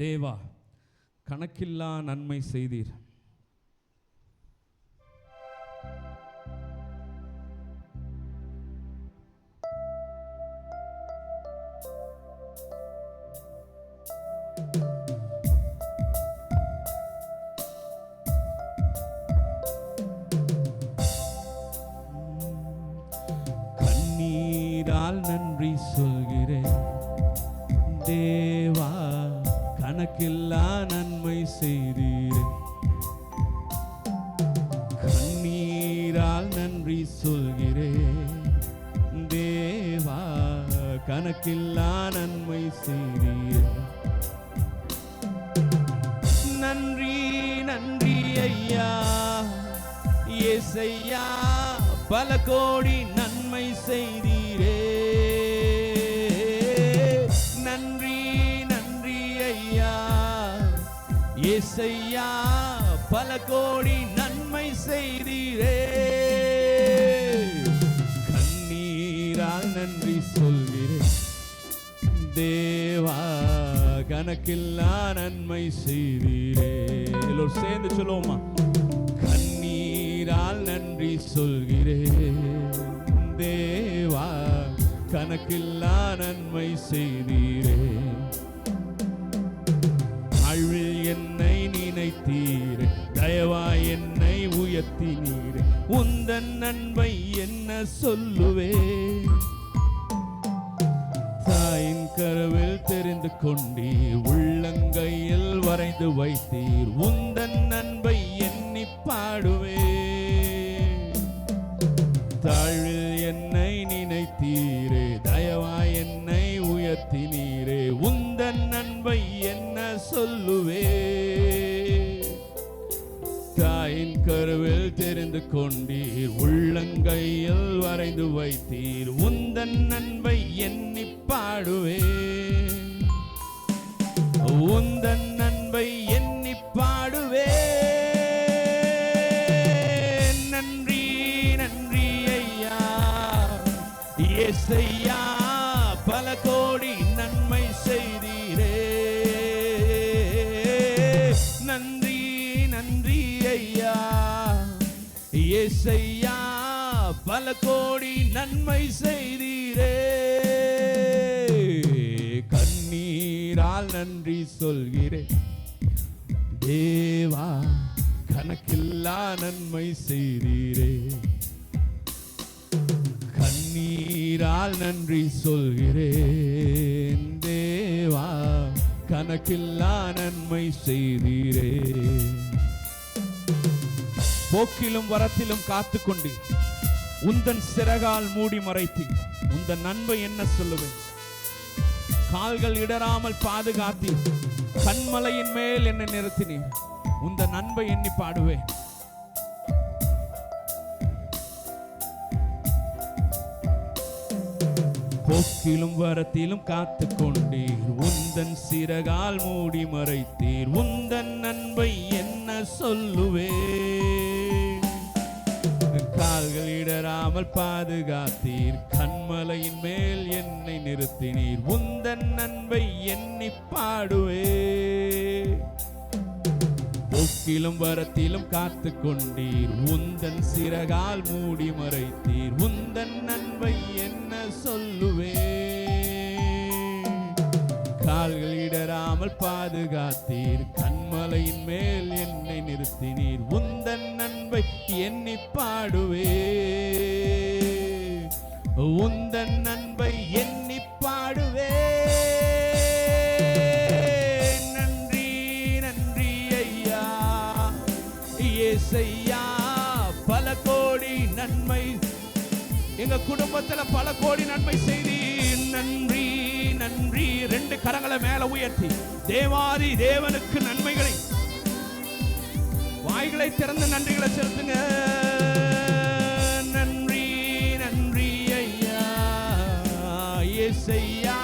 தேவா கணக்கில்லா நன்மை செய்தீர். கணக்கில்லா நன்மை செய்தீரே. கண்ணீரால் நன்றி சொல்கிறேன் தேவா கணக்கில்லா நன்மை செய்தீரே. நன்றி நன்றி ஐயா. ஏசையா பல கோடி நன்மை செய்தீரே. ஏசையா பல கோடி நன்மை செய்தீரே. கண்ணீரால் நன்றி சொல்கிறேன். தேவா கணக்கில்லா நன்மை செய்தீரே. எல்லோரும் சேர்ந்து சொல்லுவோமா? கண்ணீரால் நன்றி சொல்கிறேன். தேவா கணக்கில்லா நன்மை செய்தீரே. உந்தன் நன்மை என்ன சொல்லுவேன்? தாயின் கருவில் தெரிந்து கொண்டீர் உள்ளங்கையில் வரைந்து வைத்தீர். உந்தன் நன்மை எண்ணி பாடுவே தாயின் கருவில் தெரிந்து கொண்டீர். உள்ளங்கையில் வரைந்து வைத்தீர். உந்தன் நன்மை எண்ணி பாடுவே உந்தன் நன்மை எண்ணி பாடுவே நன்றி நன்றி ஐயா. ஏசையா பல கோடி நன்மை செய்தீரே. நன்றி நன்றி ஐயா ஏசையா பல கோடி நன்மை செய்தீரே. கண்ணீரால் நன்றி சொல்கிறேன். தேவா கணக்கில்லா நன்மை செய்தீரே. கண்ணீரால் நன்றி சொல்கிறேன். தேவா கணக்கில்லா நன்மை செய்தீரே. போக்கிலும் வரத்திலும் காத்து கொண்டு உந்தன் சிறகால் மூடி மறைத்து உந்த நண்பை என்ன சொல்லுவேன்? கால்கள் இடராமல் பாதுகாத்தி கண்மலையின் மேல் என்னை நிறுத்தினீர் உந்த நண்பை எண்ணி பாடுவேன். போக்கிலும் வரத்திலும் காத்து கொண்டீர் உந்தன் சிறகால் மூடி மறைத்தீர். உந்தன் நண்பை என்ன சொல்லுவே இடராமல் பாதுகாத்தீர். கண்மலையின் மேல் என்னை நிறுத்தினீர். உந்தன் நன்மை எண்ணி பாடுவே. போக்கிலும் வரத்திலும் காத்து கொண்டீர். உந்தன் சிறகால் மூடி மறைத்தீர். உந்தன் நன்மை என்ன சொல்லுவே? கால்கள் இடராமல் பாதுகாத்தீர். கண் மலையின் மேல் என்னை நிறுத்தினீர். உந்தன் நன்மை எண்ணி பாடுவே. உந்தன் நண்பை எண்ணி பாடுவே. நன்றி நன்றி ஐயா. ஏசையா பல கோடி நன்மை. எங்க குடும்பத்துல பல கோடி நன்மை செய்தீர். நன்றி நன்றி. ரெண்டு கரங்களை மேல உயர்த்தி. தேவாதி தேவனுக்கு நன்மைகளை. வாய்களை திறந்து நன்றிகளை செலுத்துங்க. நன்றி நன்றி ஐயா. ஏசையா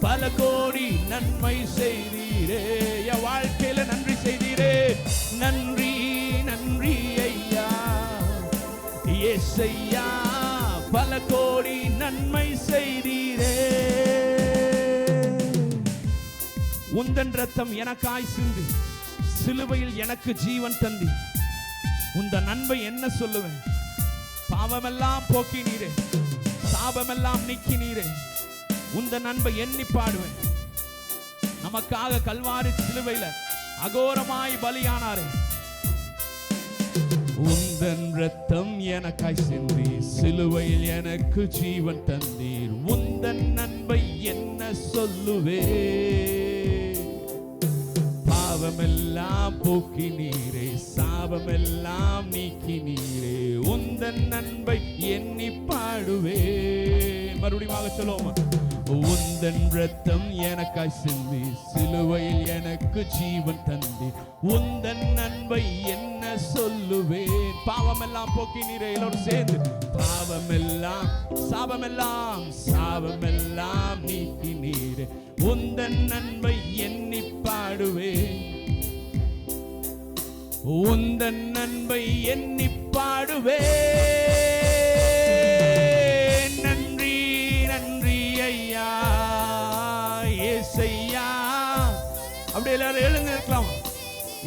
பல கோடி நன்மை செய்தீரே. என் வாழ்க்கையில நன்றி செய்தீரே. நன்றி நன்றி ஐயா. ஏசையா பல கோடி நன்மை செய்தீரே. உந்தன் ரத்தம் எனக்காய் சிந்தி சிலுவையில் எனக்கு ஜீவன் தந்தி. உந்த நன்மை என்ன சொல்லுவேன்? பாவமெல்லாம் போக்கினீரே சாபமெல்லாம் நீக்கினீரே. உந்த நண்பை எண்ணி பாடுவேன். நமக்காக கல்வாரி சிலுவையில அகோரமாய் பலியானாரே. தன் ரத்தம் எனக்காய் சிந்தி சிலுவையில் எனக்கு ஜீவன் தந்தீர். உந்தன் நன்மை என்ன சொல்லுவே பாவமெல்லாம் போக்கி நீரே சாபமெல்லாம் நீக்கி நீரே உந்தன் நன்மை எண்ணி பாடுவே மறுபடியும் சொல்லுவோமா. உந்தன் ரத்தம் எனக்காய் சிந்தி சிலுவையில் எனக்கு ஜீவன் தந்தி. உந்தன் நன்மை என்ன சொல்லுவேன் பாவமெல்லாம் போக்கி நீரே சேர்ந்து. பாவமெல்லாம் சாபமெல்லாம் சாபமெல்லாம் நீக்கி நீர். உந்தன் நன்மை எண்ணி பாடுவேன் உந்தன் நன்மை எண்ணி பாடுவே.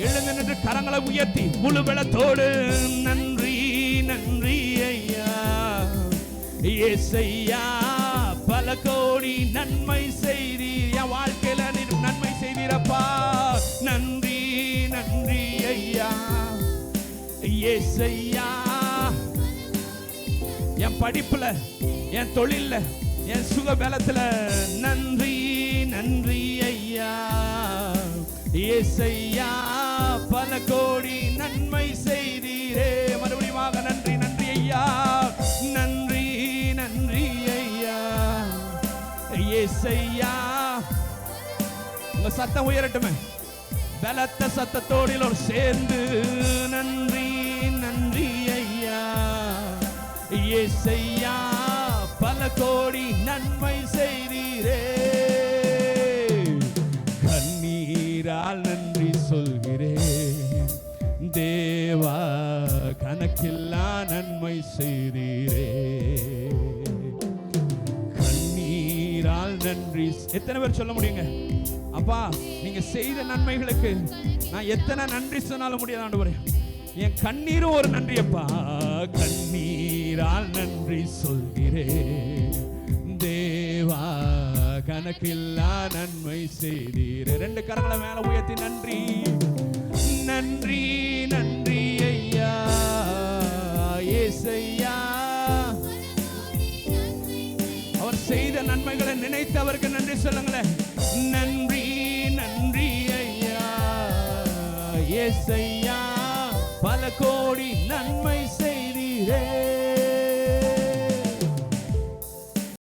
எழுந்து நின்று கரங்களை உயர்த்தி முழு வெளத்தோடு நன்றி நன்றி ஐயா. ஏசையா பல கோடி நன்மை செய்தீர். என் வாழ்க்கையில நீர் நன்மை செய்தீரப்பா. நன்றி நன்றி ஐயா. ஏசையா என் படிப்புல என் தொழில்ல என் சுக பலத்துல நன்றி நன்றி ஐயா. ஏசையா பல கோடி நன்மை செய்தீரே. மறுபடியும் நன்றி நன்றி ஐயா. நன்றி நன்றி ஐயா. ஏசையா உங்க சத்தம் உயரட்டுமே. பலத்த சத்தத்தோடு சேர்ந்து நன்றி நன்றி ஐயா. ஏசையா பல கோடி நன்மை செய்தீரே. சொல்கிறேன். தேவா கணக்கில்லா நன்மை செய்தீரே. கண்ணீரால் நன்றி. எத்தனை பேர் சொல்ல முடியுங்க? அப்பா நீங்க செய்த நன்மைகளுக்கு நான் எத்தனை நன்றி சொன்னாலும் முடியாது ஆண்டவரே. என் கண்ணீரும் ஒரு நன்றி அப்பா கண்ணீரால் நன்றி சொல்கிறேன். கணக்கில்லா நன்மை செய்தீர். ரெண்டு கரங்களை மேல உயர்த்தி நன்றி. நன்றி நன்றி ஐயா. ஏசையா. அவர் செய்த நன்மைகளை நினைத்து அவருக்கு நன்றி சொல்லுங்களேன். நன்றி நன்றி ஐயா. ஏசையா பல கோடி நன்மை செய்தீரே.